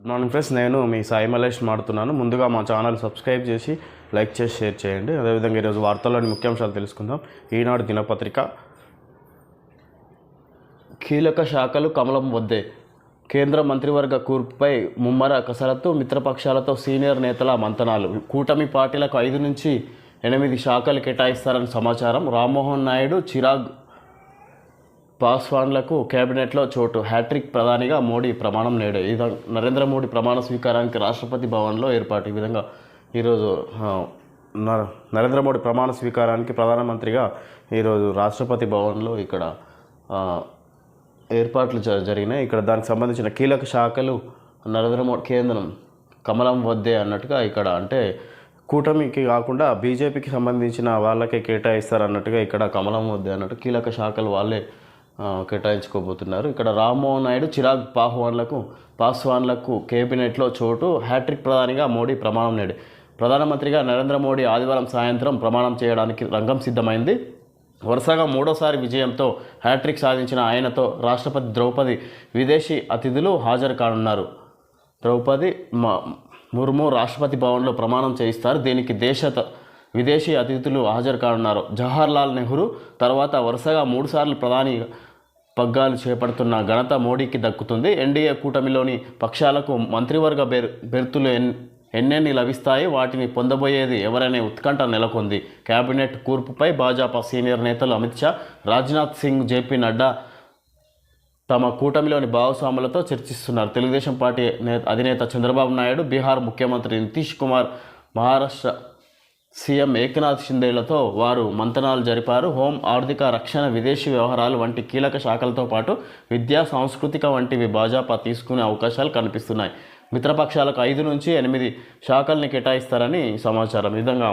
Good morning friends నేను మీ సాయి మలేష్ మాడుతున్నాను ముందుగా మా ఛానల్ సబ్స్క్రైబ్ చేసి లైక్ చేసి షేర్ చేయండి. అదేవిధంగా ఈరోజు వార్తల్లోని ముఖ్యాంశాలు తెలుసుకుందాం. ఈనాడు దినపత్రిక. కీలక శాఖలు కమలం వద్దే. కేంద్ర మంత్రివర్గ కూర్పుపై ముమ్మర కసరత్తు మిత్రపక్షాలతో సీనియర్ నేతల మంతనాలు. కూటమి పార్టీలకు ఐదు నుంచి ఎనిమిది శాఖలు కేటాయిస్తారని సమాచారం. రామ్మోహన్ నాయుడు చిరాగ్ పాస్వాన్లకు కేబినెట్లో చోటు. హ్యాట్రిక్ ప్రధానిగా మోడీ ప్రమాణం నేడు. ఈ నరేంద్ర మోడీ ప్రమాణ స్వీకారానికి రాష్ట్రపతి భవన్లో ఏర్పాటు. ఈ విధంగా ఈరోజు నరేంద్ర మోడీ ప్రమాణ స్వీకారానికి ప్రధానమంత్రిగా ఈరోజు రాష్ట్రపతి భవన్లో ఇక్కడ ఏర్పాట్లు జ- జరిగినాయి. ఇక్కడ దానికి సంబంధించిన కీలక శాఖలు నరేంద్ర మోడీ కేంద్రం కమలం వద్దే అన్నట్టుగా ఇక్కడ అంటే కూటమికి కాకుండా బీజేపీకి సంబంధించిన వాళ్ళకే కేటాయిస్తారు అన్నట్టుగా ఇక్కడ కమలం వద్దే అన్నట్టు కీలక శాఖలు వాళ్ళే కేటాయించుకోబోతున్నారు. ఇక్కడ రామ్మోహన్ నాయుడు చిరాగ్ పాహ్వాన్లకు పాస్వాన్లకు కేబినెట్లో చోటు హ్యాట్రిక్ ప్రధానిగా మోడీ ప్రమాణం నేడు. ప్రధానమంత్రిగా నరేంద్ర మోడీ ఆదివారం సాయంత్రం ప్రమాణం చేయడానికి రంగం సిద్ధమైంది. వరుసగా మూడోసారి విజయంతో హ్యాట్రిక్ సాధించిన ఆయనతో రాష్ట్రపతి ద్రౌపది విదేశీ అతిథులు హాజరు కానున్నారు. ద్రౌపది మ- ముర్ము రాష్ట్రపతి భవన్లో ప్రమాణం చేయిస్తారు. దీనికి దేశ విదేశీ అతిథులు హాజరు కానున్నారు. జవహర్లాల్ నెహ్రూ తర్వాత వరుసగా మూడుసార్లు ప్రధాని పగ్గాలు చేపడుతున్న ఘనత మోడీకి దక్కుతుంది. ఎన్డీఏ కూటమిలోని పక్షాలకు మంత్రివర్గ బెర్ బెర్తులు ఎన్ ఎన్నెన్ని లభిస్తాయి? వాటిని పొందబోయేది ఎవరనే ఉత్కంఠ నెలకొంది. కేబినెట్ కూర్పుపై భాజపా సీనియర్ నేతలు అమిత్ షా రాజ్నాథ్ సింగ్ జేపీ నడ్డా తమ కూటమిలోని భాగస్వాములతో చర్చిస్తున్నారు. తెలుగుదేశం పార్టీ నే- అధినేత చంద్రబాబు నాయుడు బీహార్ ముఖ్యమంత్రి నితీష్ కుమార్ మహారాష్ట్ర సీఎం ఏకనాథ్ షిందేలతో వారు మంతనాలు జరిపారు. హోం ఆర్థిక రక్షణ విదేశీ వ్యవహారాలు వంటి కీలక శాఖలతో పాటు విద్యా సాంస్కృతిక వంటివి భాజపా తీసుకునే అవకాశాలు కనిపిస్తున్నాయి. మిత్రపక్షాలకు ఐదు నుంచి ఎనిమిది శాఖల్ని కేటాయిస్తారని సమాచారం. విధంగా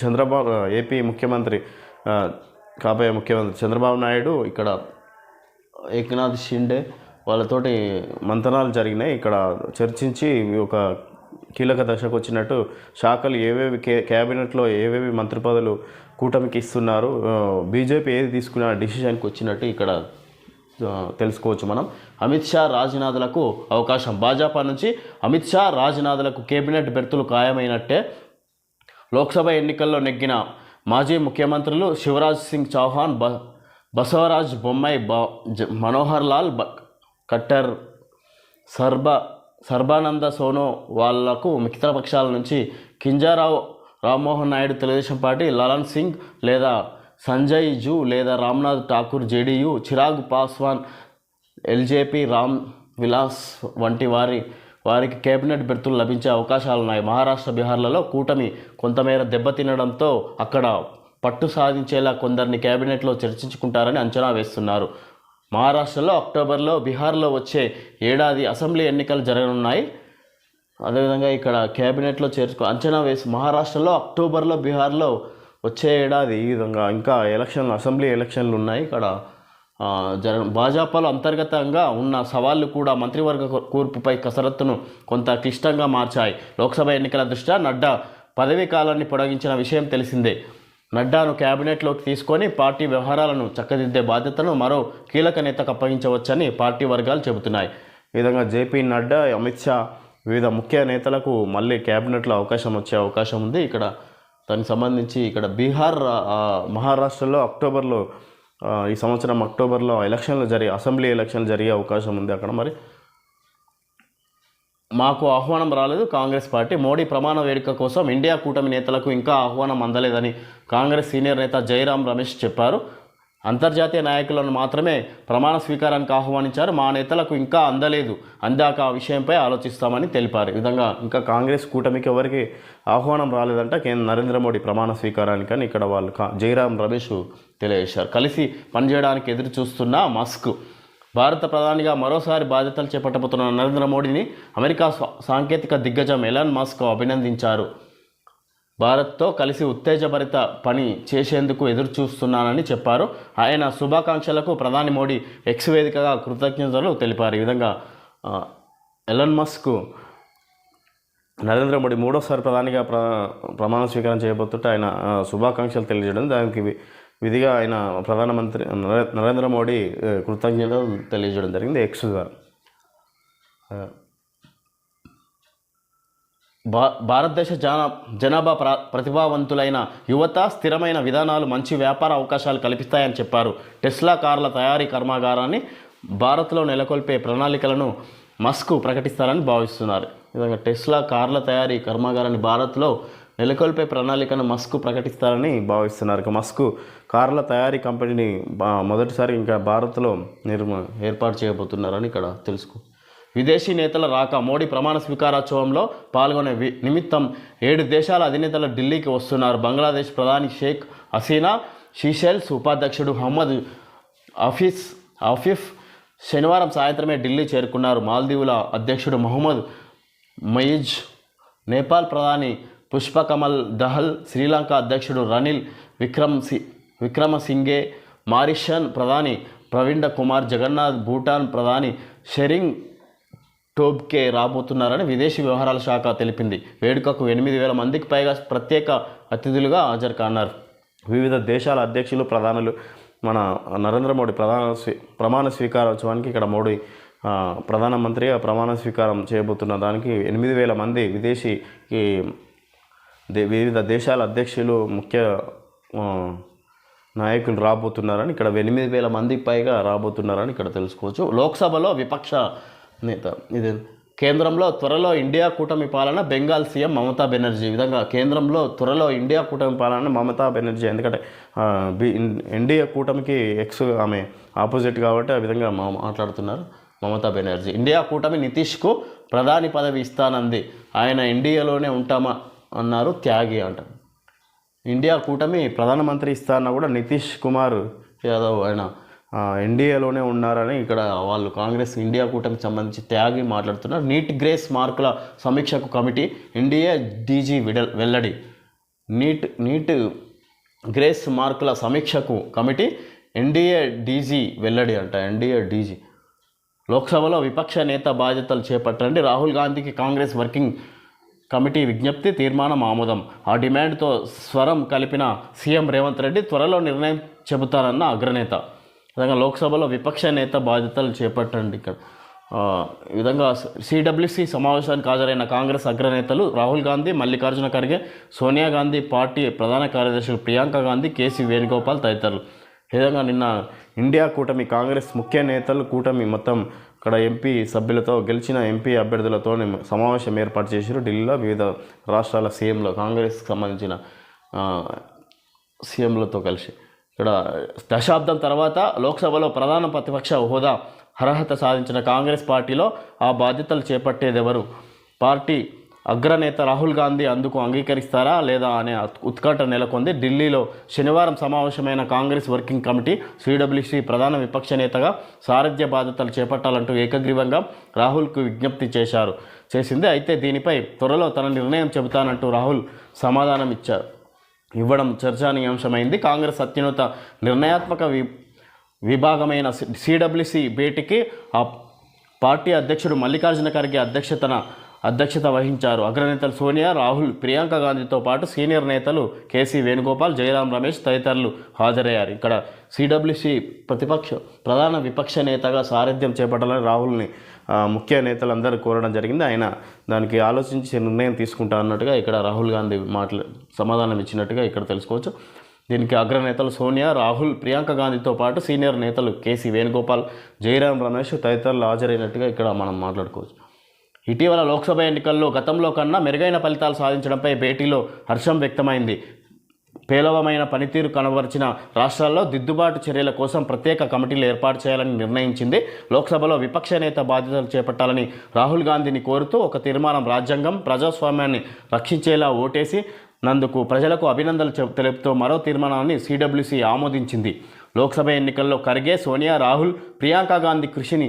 చంద్రబాబు ఏపీ ముఖ్యమంత్రి కాబోయే ముఖ్యమంత్రి చంద్రబాబు నాయుడు ఇక్కడ ఏకనాథ్ షిండే వాళ్ళతోటి మంతనాలు జరిగినాయి. ఇక్కడ చర్చించి ఒక కీలక దశకు వచ్చినట్టు శాఖలు ఏవేవి కే క్యాబినెట్లో ఏవేవి మంత్రి పదవులు కూటమికి ఇస్తున్నారు బీజేపీ ఏది తీసుకున్న డిసిషన్కి వచ్చినట్టు ఇక్కడ తెలుసుకోవచ్చు మనం. అమిత్ షా రాజ్నాథ్లకు అవకాశం. భాజపా నుంచి అమిత్ షా రాజ్నాథ్లకు కేబినెట్ బెర్తులు ఖాయమైనట్టే. లోక్సభ ఎన్నికల్లో నెగ్గిన మాజీ ముఖ్యమంత్రులు శివరాజ్ సింగ్ చౌహాన్ బ బసవరాజ్ బొమ్మాయి బ మనోహర్ లాల్ బ కట్టర్ సర్బ సర్బానంద సోనో వాళ్ళకు మిత్రపక్షాల నుంచి కింజారావు రామ్మోహన్ నాయుడు తెలుగుదేశం పార్టీ లలన్ సింగ్ లేదా సంజయ్ జూ లేదా రామ్నాథ్ ఠాకూర్ జేడీయూ చిరాగ్ పాస్వాన్ ఎల్జేపీ రామ్ విలాస్ వంటి వారి వారికి కేబినెట్ బెర్తులు లభించే అవకాశాలు ఉన్నాయి. మహారాష్ట్ర బీహార్లలో కూటమి కొంతమేర దెబ్బతినడంతో అక్కడ పట్టు సాధించేలా కొందరిని కేబినెట్లో చర్చించుకుంటారని అంచనా వేస్తున్నారు. మహారాష్ట్రలో అక్టోబర్లో బీహార్లో వచ్చే ఏడాది అసెంబ్లీ ఎన్నికలు జరగనున్నాయి. అదేవిధంగా ఇక్కడ కేబినెట్లో చేర్చుకో అంచనా వేసి మహారాష్ట్రలో అక్టోబర్లో బీహార్లో వచ్చే ఏడాది ఈ విధంగా ఇంకా ఎలక్షన్లు అసెంబ్లీ ఎలక్షన్లు ఉన్నాయి. ఇక్కడ జరగ జర భాజపాలో అంతర్గతంగా ఉన్న సవాళ్ళు కూడా మంత్రివర్గ కూర్పుపై కసరత్తును కొంత క్లిష్టంగా మార్చాయి. లోక్సభ ఎన్నికల దృష్ట్యా నడ్డా పదవీ కాలాన్ని పొడిగించిన విషయం తెలిసిందే. నడ్డాను కేబినెట్లోకి తీసుకొని పార్టీ వ్యవహారాలను చక్కదిద్దే బాధ్యతను మరో కీలక నేతకు అప్పగించవచ్చని పార్టీ వర్గాలు చెబుతున్నాయి. ఈ విధంగా జేపీ నడ్డా అమిత్ షా వివిధ ముఖ్య నేతలకు మళ్ళీ కేబినెట్లో అవకాశం వచ్చే అవకాశం ఉంది. ఇక్కడ దానికి సంబంధించి ఇక్కడ బీహార్ మహారాష్ట్రలో అక్టోబర్లో ఈ సంవత్సరం అక్టోబర్లో ఎలక్షన్లు జరిగే అసెంబ్లీ ఎలక్షన్లు జరిగే అవకాశం ఉంది అక్కడ మరి. మాకు ఆహ్వానం రాలేదు. కాంగ్రెస్ పార్టీ మోడీ ప్రమాణ వేడుక కోసం ఇండియా కూటమి నేతలకు ఇంకా ఆహ్వానం అందలేదని కాంగ్రెస్ సీనియర్ నేత జయరాం రమేష్ చెప్పారు. అంతర్జాతీయ నాయకులను మాత్రమే ప్రమాణ స్వీకారానికి ఆహ్వానించారు. మా నేతలకు ఇంకా అందలేదు. అందాక ఆ విషయంపై ఆలోచిస్తామని తెలిపారు. ఈ విధంగా ఇంకా కాంగ్రెస్ కూటమికి ఎవరికి ఆహ్వానం రాలేదంట కేంద్ర నరేంద్ర మోడీ ప్రమాణ స్వీకారానికి అని ఇక్కడ వాళ్ళు జయరాం రమేష్ తెలియజేశారు. కలిసి పనిచేయడానికి ఎదురు చూస్తున్న మస్క్ భారత ప్రధానిగా మరోసారి బాధ్యతలు చేపట్టబోతున్న నరేంద్ర మోడీని అమెరికా సా- సాంకేతిక దిగ్గజం ఎలాన్ మాస్క్ అభినందించారు. భారత్తో కలిసి ఉత్తేజభరిత పని చేసేందుకు ఎదురు చూస్తున్నానని చెప్పారు. ఆయన శుభాకాంక్షలకు ప్రధాని మోడీ ఎక్స్ వేదికగా కృతజ్ఞతలు తెలిపారు. ఈ విధంగా ఎలన్ మస్క్ నరేంద్ర మోడీ మూడోసారి ప్రధానిగా ప్ర ప్రమాణ స్వీకారం చేయబోతుంటే ఆయన శుభాకాంక్షలు తెలియజేయడం దానికి విధిగా ఆయన ప్రధానమంత్రి నరేంద్ర మోడీ కృతజ్ఞతలు తెలియజేయడం జరిగింది. ఎక్స్ ద్వారా భా భారతదేశ జన జనాభా ప్ర ప్రతిభావంతులైన యువత స్థిరమైన విధానాలు మంచి వ్యాపార అవకాశాలు కల్పిస్తాయని చెప్పారు. టెస్లా కార్ల తయారీ కర్మాగారాన్ని భారత్లో నెలకొల్పే ప్రణాళికలను మస్క్ ప్రకటిస్తారని భావిస్తున్నారు. విధంగా టెస్లా కార్ల తయారీ కర్మాగారాన్ని భారత్లో నెలకొల్పే ప్రణాళికను మస్క్ ప్రకటిస్తారని భావిస్తున్నారు. ఇక మస్క్ కార్ల తయారీ కంపెనీని మొదటిసారి ఇంకా భారత్లో నిర్మ ఏర్పాటు చేయబోతున్నారని ఇక్కడ తెలుసుకో విదేశీ నేతల రాక మోడీ ప్రమాణ స్వీకారోత్సవంలో పాల్గొనే వి- నిమిత్తం ఏడు దేశాల అధినేతలు ఢిల్లీకి వస్తున్నారు. బంగ్లాదేశ్ ప్రధాని షేక్ హసీనా షీషెల్స్ ఉపాధ్యక్షుడు మహమ్మద్ ఆఫీస్ ఆఫీఫ్ శనివారం సాయంత్రమే ఢిల్లీ చేరుకున్నారు. మాల్దీవుల అధ్యక్షుడు మహమ్మద్ మయిజ్ నేపాల్ ప్రధాని పుష్పకమల్ దహల్ శ్రీలంక అధ్యక్షుడు రనిల్ విక్రమ్ సి విక్రమసింగే మారిషన్ ప్రధాని ప్రవీణ్ కుమార్ జగన్నాథ్ భూటాన్ ప్రధాని షెరింగ్ టోబ్కే రాబోతున్నారని విదేశీ వ్యవహారాల శాఖ తెలిపింది. వేడుకకు ఎనిమిది వేల మందికి పైగా ప్రత్యేక అతిథులుగా హాజరు కానున్నారు. వివిధ దేశాల అధ్యక్షులు ప్రధానులు మన నరేంద్ర మోడీ ప్రధాన స్వీ ప్రమాణ స్వీకారోత్సవానికి ఇక్కడ మోడీ ప్రధానమంత్రిగా ప్రమాణ స్వీకారం చేయబోతున్న దానికి ఎనిమిది వేల మంది విదేశీ వివిధ దేశాల అధ్యక్షులు ముఖ్య నాయకులు రాబోతున్నారని ఇక్కడ ఎనిమిది వేల మందికి పైగా రాబోతున్నారని ఇక్కడ తెలుసుకోవచ్చు. లోక్సభలో విపక్ష నేత ఇది కేంద్రంలో త్వరలో ఇండియా కూటమి పాలన బెంగాల్ సీఎం మమతా బెనర్జీ. ఈ విధంగా కేంద్రంలో త్వరలో ఇండియా కూటమి పాలన మమతా బెనర్జీ. ఎందుకంటే బి ఇండియా కూటమికి ఎక్స్ ఆమె ఆపోజిట్ కాబట్టి ఆ విధంగా మా మాట్లాడుతున్నారు మమతా బెనర్జీ. ఇండియా కూటమి నితీష్కు ప్రధాని పదవి ఇస్తానంది. ఆయన ఇండియాలోనే ఉంటామా? అన్నారు త్యాగి అంటారు ఇండియా కూటమి ప్రధానమంత్రి ఇస్తారన్న కూడా నితీష్ కుమార్ యాదవ్ ఆయన ఎన్డీఏలోనే ఉన్నారని ఇక్కడ వాళ్ళు కాంగ్రెస్ ఇండియా కూటమికి సంబంధించి త్యాగి మాట్లాడుతున్నారు. నీట్ గ్రేస్ మార్కుల సమీక్షకు కమిటీ ఎన్డీఏ డీజీ విడల్ వెల్లడి. నీట్ నీట్ గ్రేస్ మార్కుల సమీక్షకు కమిటీ ఎన్డీఏ డీజీ వెల్లడి అంట. NDA DG. లోక్సభలో విపక్ష నేత బాధ్యతలు చేపట్టండి. రాహుల్ గాంధీకి కాంగ్రెస్ వర్కింగ్ కమిటీ విజ్ఞప్తి తీర్మానం ఆమోదం. ఆ డిమాండ్తో స్వరం కలిపిన సీఎం రేవంత్ రెడ్డి త్వరలో నిర్ణయం చెబుతారన్న అగ్రనేత. ఈ విధంగా లోక్సభలో విపక్ష నేత బాధ్యతలు చేపట్టండి ఇక్కడ. ఈ విధంగా సిడబ్ల్యూసి సమావేశానికి హాజరైన కాంగ్రెస్ అగ్రనేతలు రాహుల్ గాంధీ మల్లికార్జున ఖర్గే సోనియా గాంధీ పార్టీ ప్రధాన కార్యదర్శులు ప్రియాంక గాంధీ కేసీ వేణుగోపాల్ తదితరులు. ఈ విధంగా నిన్న ఇండియా కూటమి కాంగ్రెస్ ముఖ్య నేతలు కూటమి మొత్తం ఇక్కడ ఎంపీ సభ్యులతో గెలిచిన ఎంపీ అభ్యర్థులతో సమావేశం ఏర్పాటు చేశారు. ఢిల్లీలో వివిధ రాష్ట్రాల సీఎంలు కాంగ్రెస్కి సంబంధించిన సీఎంలతో కలిసి. ఇక్కడ దశాబ్దం తర్వాత లోక్సభలో ప్రధాన ప్రతిపక్ష హోదా అర్హత సాధించిన కాంగ్రెస్ పార్టీలో ఆ బాధ్యతలు చేపట్టేదెవరు? పార్టీ అగ్రనేత రాహుల్ గాంధీ అందుకు అంగీకరిస్తారా లేదా అనే ఉత్కంఠ నెలకొంది. ఢిల్లీలో శనివారం సమావేశమైన కాంగ్రెస్ వర్కింగ్ కమిటీ సిడబ్ల్యూసి ప్రధాన విపక్ష నేతగా సారథ్య బాధ్యతలు చేపట్టాలంటూ ఏకగ్రీవంగా రాహుల్కు విజ్ఞప్తి చేశారు. చేసింది అయితే దీనిపై త్వరలో తన నిర్ణయం చెబుతానంటూ రాహుల్ సమాధానం ఇచ్చారు. ఇవ్వడం చర్చానీయాంశమైంది. కాంగ్రెస్ అత్యున్నత నిర్ణయాత్మక వి విభాగమైన సిడబ్ల్యూసి భేటీకి ఆ పార్టీ అధ్యక్షుడు మల్లికార్జున ఖర్గే అధ్యక్షతన అధ్యక్షత వహించారు. అగ్రనేతలు సోనియా రాహుల్ ప్రియాంక గాంధీతో పాటు సీనియర్ నేతలు కేసీ వేణుగోపాల్ జయరాం రమేష్ తదితరులు హాజరయ్యారు. ఇక్కడ సిడబ్ల్యూసి ప్రతిపక్ష ప్రధాన విపక్ష నేతగా సారథ్యం చేపట్టాలని రాహుల్ని ముఖ్య నేతలందరూ కోరడం జరిగింది. ఆయన దానికి ఆలోచించి నిర్ణయం తీసుకుంటా అన్నట్టుగా ఇక్కడ రాహుల్ గాంధీ మాట్లా సమాధానం ఇచ్చినట్టుగా ఇక్కడ తెలుసుకోవచ్చు. దీనికి అగ్రనేతలు సోనియా రాహుల్ ప్రియాంక గాంధీతో పాటు సీనియర్ నేతలు కేసీ వేణుగోపాల్ జయరాం రమేష్ తదితరులు హాజరైనట్టుగా ఇక్కడ మనం మాట్లాడుకోవచ్చు. ఇటీవల లోక్సభ ఎన్నికల్లో గతంలో కన్నా మెరుగైన ఫలితాలు సాధించడంపై భేటీలో హర్షం వ్యక్తమైంది. పేలవమైన పనితీరు కనబరిచిన రాష్ట్రాల్లో దిద్దుబాటు చర్యల కోసం ప్రత్యేక కమిటీలు ఏర్పాటు చేయాలని నిర్ణయించింది. లోక్సభలో విపక్ష నేత బాధ్యతలు చేపట్టాలని రాహుల్ గాంధీని కోరుతూ ఒక తీర్మానం రాజ్యాంగం ప్రజాస్వామ్యాన్ని రక్షించేలా ఓటేసి నందుకు ప్రజలకు అభినందనలు తెలుపుతూ మరో తీర్మానాన్ని సిడబ్ల్యూసి ఆమోదించింది. లోక్సభ ఎన్నికల్లో ఖర్గే సోనియా రాహుల్ ప్రియాంక గాంధీ కృషిని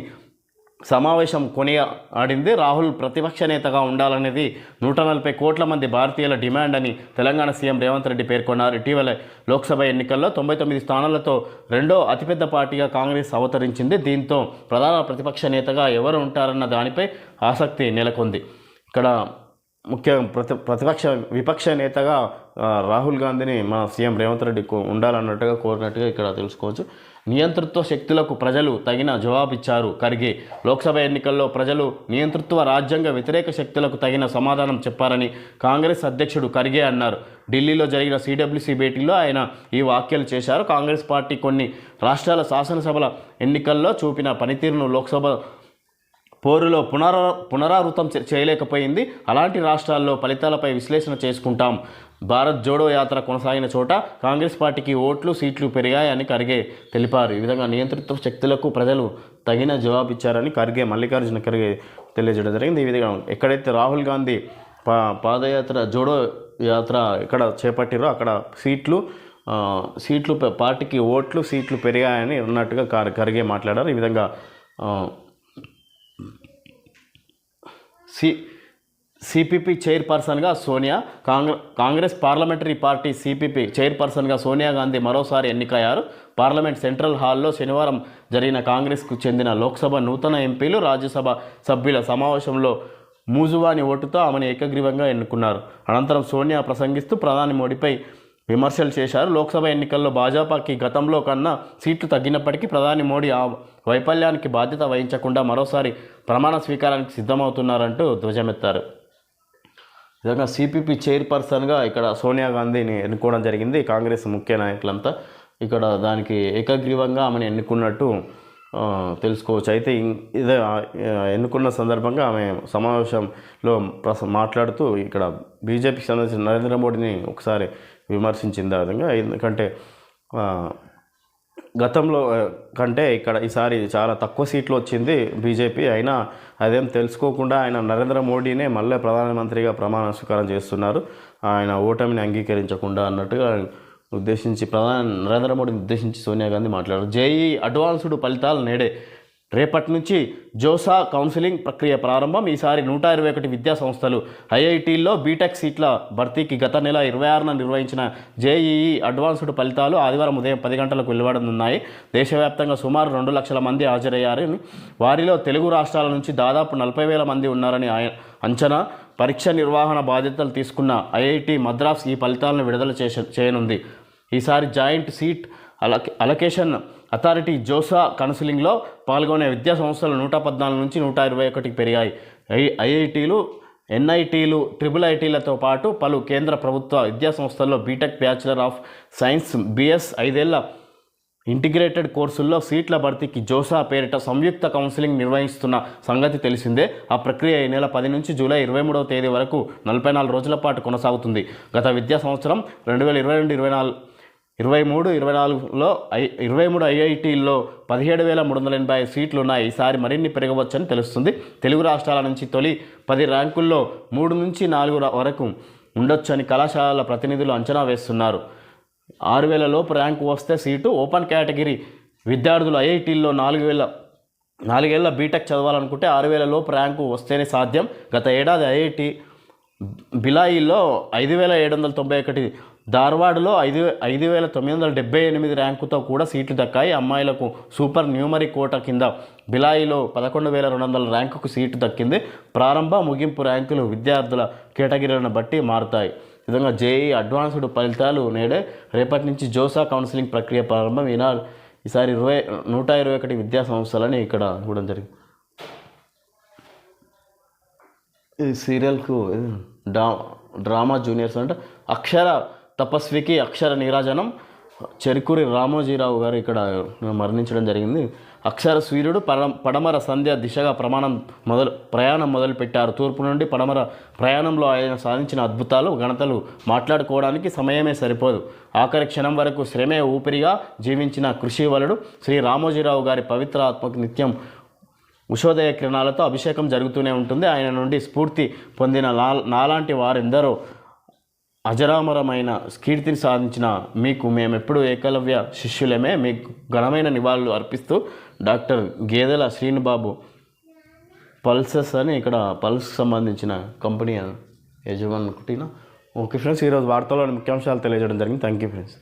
సమావేశం కొనియా ఆడింది. రాహుల్ ప్రతిపక్ష నేతగా ఉండాలనేది నూట నలభై కోట్ల మంది భారతీయుల డిమాండ్ అని తెలంగాణ సీఎం రేవంత్ రెడ్డి పేర్కొన్నారు. ఇటీవల లోక్సభ ఎన్నికల్లో తొంభై తొమ్మిది స్థానాలతో రెండో అతిపెద్ద పార్టీగా కాంగ్రెస్ అవతరించింది. దీంతో ప్రధాన ప్రతిపక్ష నేతగా ఎవరు ఉంటారన్న దానిపై ఆసక్తి నెలకొంది. ఇక్కడ ముఖ్య ప్రతి ప్రతిపక్ష విపక్ష నేతగా రాహుల్ గాంధీని మన సీఎం రేవంత్ రెడ్డి కో- ఉండాలన్నట్టుగా కోరినట్టుగా ఇక్కడ తెలుసుకోవచ్చు. నియంతృత్వ శక్తులకు ప్రజలు తగిన జవాబిచ్చారు. ఖర్గే లోక్సభ ఎన్నికల్లో ప్రజలు నియంతృత్వ రాజ్యాంగ వ్యతిరేక శక్తులకు తగిన సమాధానం చెప్పారని కాంగ్రెస్ అధ్యక్షుడు ఖర్గే అన్నారు. ఢిల్లీలో జరిగిన సిడబ్ల్యూసీ భేటీలో ఆయన ఈ వ్యాఖ్యలు చేశారు. కాంగ్రెస్ పార్టీ కొన్ని రాష్ట్రాల శాసనసభల ఎన్నికల్లో చూపిన పనితీరును లోక్సభ పోరులో పునరా పునరావృతం చేయలేకపోయింది. అలాంటి రాష్ట్రాల్లో ఫలితాలపై విశ్లేషణ చేసుకుంటాం. భారత్ జోడో యాత్ర కొనసాగిన చోట కాంగ్రెస్ పార్టీకి ఓట్లు సీట్లు పెరిగాయని ఖర్గే తెలిపారు. ఈ విధంగా నియంతృత్వ శక్తులకు ప్రజలు తగిన జవాబు ఇచ్చారని ఖర్గే మల్లికార్జున ఖర్గే తెలియజేయడం జరిగింది. ఈ విధంగా ఎక్కడైతే రాహుల్ గాంధీ పా పాదయాత్ర జోడో యాత్ర ఎక్కడ చేపట్టిరో అక్కడ సీట్లు సీట్లు పార్టీకి ఓట్లు సీట్లు పెరిగాయని ఉన్నట్టుగా ఖర్గే మాట్లాడారు. ఈ విధంగా సి సిపిపి చైర్పర్సన్గా Sonia Congress Congress parliamentary party CPP చైర్పర్సన్గా సోనియా గాంధీ మరోసారి ఎన్నికయ్యారు. పార్లమెంట్ సెంట్రల్ హాల్లో శనివారం జరిగిన కాంగ్రెస్కు చెందిన లోక్సభ నూతన ఎంపీలు రాజ్యసభ సభ్యుల సమావేశంలో మూజువాని ఓటుతో ఆమెను ఏకగ్రీవంగా ఎన్నుకున్నారు. అనంతరం సోనియా ప్రసంగిస్తూ ప్రధాని మోడీపై విమర్శలు చేశారు. లోక్సభ ఎన్నికల్లో భాజపాకి గతంలో కన్నా సీట్లు తగ్గినప్పటికీ ప్రధాని మోడీ ఆ వైఫల్యానికి బాధ్యత వహించకుండా మరోసారి ప్రమాణ స్వీకారానికి సిద్ధమవుతున్నారంటూ ధ్వజమెత్తారు. విధంగా సిపిపి చైర్పర్సన్గా ఇక్కడ సోనియా గాంధీని ఎన్నుకోవడం జరిగింది. కాంగ్రెస్ ముఖ్య నాయకులంతా ఇక్కడ దానికి ఏకగ్రీవంగా ఆమెను ఎన్నుకున్నట్టు తెలుసుకోవచ్చు. అయితే ఇదే ఎన్నుకున్న సందర్భంగా ఆమె సమావేశంలో ప్రస మాట్లాడుతూ ఇక్కడ బీజేపీకి సంబంధించిన నరేంద్ర మోడీని ఒకసారి విమర్శించింది ఆ విధంగా ఎందుకంటే గతంలో కంటే ఇక్కడ ఈసారి చాలా తక్కువ సీట్లు వచ్చింది బీజేపీ. అయినా అదేం తెలుసుకోకుండా ఆయన నరేంద్ర మోడీనే మళ్ళీ ప్రధానమంత్రిగా ప్రమాణ స్వీకారం చేస్తున్నారు. ఆయన ఓటమిని అంగీకరించకుండా అన్నట్టుగా ఉద్దేశించి ప్రధాని నరేంద్ర మోడీని ఉద్దేశించి సోనియా గాంధీ మాట్లాడారు. జేఈ అడ్వాన్స్డ్ ఫలితాలు నేడే. రేపటి నుంచి జోసా కౌన్సిలింగ్ ప్రక్రియ ప్రారంభం. ఈసారి నూట ఇరవై ఒకటి విద్యా సంస్థలు ఐఐటీల్లో బీటెక్ సీట్ల భర్తీకి గత నెల ఇరవై ఆరున నిర్వహించిన జేఈఈ అడ్వాన్స్డ్ ఫలితాలు ఆదివారం ఉదయం పది గంటలకు వెలువడనున్నాయి. దేశవ్యాప్తంగా సుమారు రెండు లక్షల మంది హాజరయ్యారని వారిలో తెలుగు రాష్ట్రాల నుంచి దాదాపు నలభై వేల మంది ఉన్నారని ఆయన అంచనా. పరీక్ష నిర్వహణ బాధ్యతలు తీసుకున్న ఐఐటి మద్రాస్ ఈ ఫలితాలను విడుదల చేస చేయనుంది. ఈసారి జాయింట్ సీట్ అలక అలకేషన్ అథారిటీ జోసా కౌన్సిలింగ్లో పాల్గొనే విద్యా సంస్థలు నూట పద్నాలుగు నుంచి నూట ఇరవై ఒకటికి పెరిగాయి. ఐ ఐఐటీలు ఎన్ఐటీలు ట్రిపుల్ ఐటీలతో పాటు పలు కేంద్ర ప్రభుత్వ విద్యా సంస్థల్లో BTech bachelor of science BS ఐదేళ్ళ ఇంటిగ్రేటెడ్ కోర్సుల్లో సీట్ల భర్తీకి జోసా పేరిట సంయుక్త కౌన్సిలింగ్ నిర్వహిస్తున్న సంగతి తెలిసిందే. ఆ ప్రక్రియ ఈ నెల పది నుంచి జూలై ఇరవై మూడవ తేదీ వరకు నలభై నాలుగు రోజుల పాటు కొనసాగుతుంది. గత విద్యా సంవత్సరం రెండు వేల ఇరవై రెండు ఇరవై నాలుగు ఇరవై మూడు ఇరవై నాలుగులో ఐ ఇరవై మూడు ఐఐటీల్లో పదిహేడు వేల మూడు వందల ఎనభై సీట్లు ఉన్నాయి ఈసారి మరిన్ని పెరగవచ్చని తెలుస్తుంది. తెలుగు రాష్ట్రాల నుంచి తొలి పది ర్యాంకుల్లో మూడు నుంచి నాలుగు వరకు ఉండొచ్చని కళాశాలల ప్రతినిధులు అంచనా వేస్తున్నారు. ఆరు వేల లోపు ర్యాంకు వస్తే సీటు ఓపెన్ కేటగిరీ విద్యార్థులు ఐఐటీల్లో నాలుగు వేల నాలుగేళ్ళ బీటెక్ చదవాలనుకుంటే ఆరు వేల లోపు ర్యాంకు వస్తేనే సాధ్యం. గత ఏడాది ఐఐటి బిలాయిలో ఐదు వేల ఏడు వందల తొంభై ఒకటి ధార్వాడ్లో ఐదు ఐదు వేల తొమ్మిది వందల డెబ్బై ఎనిమిది ర్యాంకుతో కూడా సీట్లు దక్కాయి. అమ్మాయిలకు సూపర్ న్యూమరీ కోట కింద బిలాయిలో పదకొండు వేల రెండు వందల ర్యాంకుకు సీటు దక్కింది. ప్రారంభ ముగింపు ర్యాంకులు విద్యార్థుల కేటగిరీలను బట్టి మారుతాయి. విధంగా జేఈ అడ్వాన్స్డ్ ఫలితాలు నేడే. రేపటి నుంచి జోసా కౌన్సిలింగ్ ప్రక్రియ ప్రారంభం. ఈనాడు ఈసారి ఇరవై నూట ఇరవై ఒకటి విద్యా సంస్థలని ఇక్కడ ఇవ్వడం జరిగింది. ఈ సీరియల్కు డ్రా డ్రామా జూనియర్స్ అంటే అక్షర తపస్వికి అక్షర నీరాజనం. చెరుకూరి రామోజీరావు గారు ఇక్కడ మరణించడం జరిగింది. అక్షర సూర్యుడు పడ పడమర సంధ్య దిశగా ప్రమాణం మొదలు ప్రయాణం మొదలుపెట్టారు. తూర్పు నుండి పడమర ప్రయాణంలో ఆయన సాధించిన అద్భుతాలు గణతలు మాట్లాడుకోవడానికి సమయమే సరిపోదు. ఆఖరి క్షణం వరకు శ్రమే ఊపిరిగా జీవించిన కృషి వలుడు శ్రీ రామోజీరావు గారి పవిత్ర ఆత్మకు నిత్యం ఉషోదయ కిరణాలతో అభిషేకం జరుగుతూనే ఉంటుంది. ఆయన నుండి స్ఫూర్తి పొందిన నా నాలాంటి వారెందరో అజరామరమైన కీర్తిని సాధించిన మీకు మేమెప్పుడు ఏకలవ్య శిష్యులమే. మీకు ఘనమైన నివాళులు అర్పిస్తూ డాక్టర్ గేదెల శ్రీనుబాబు పల్సెస్ అని ఇక్కడ పల్స్ సంబంధించిన కంపెనీ యజమాని కుట్టిన. ఓకే ఫ్రెండ్స్ ఈరోజు వార్తలోని ముఖ్యాంశాలు తెలియజేయడం జరిగింది. Thank you friends.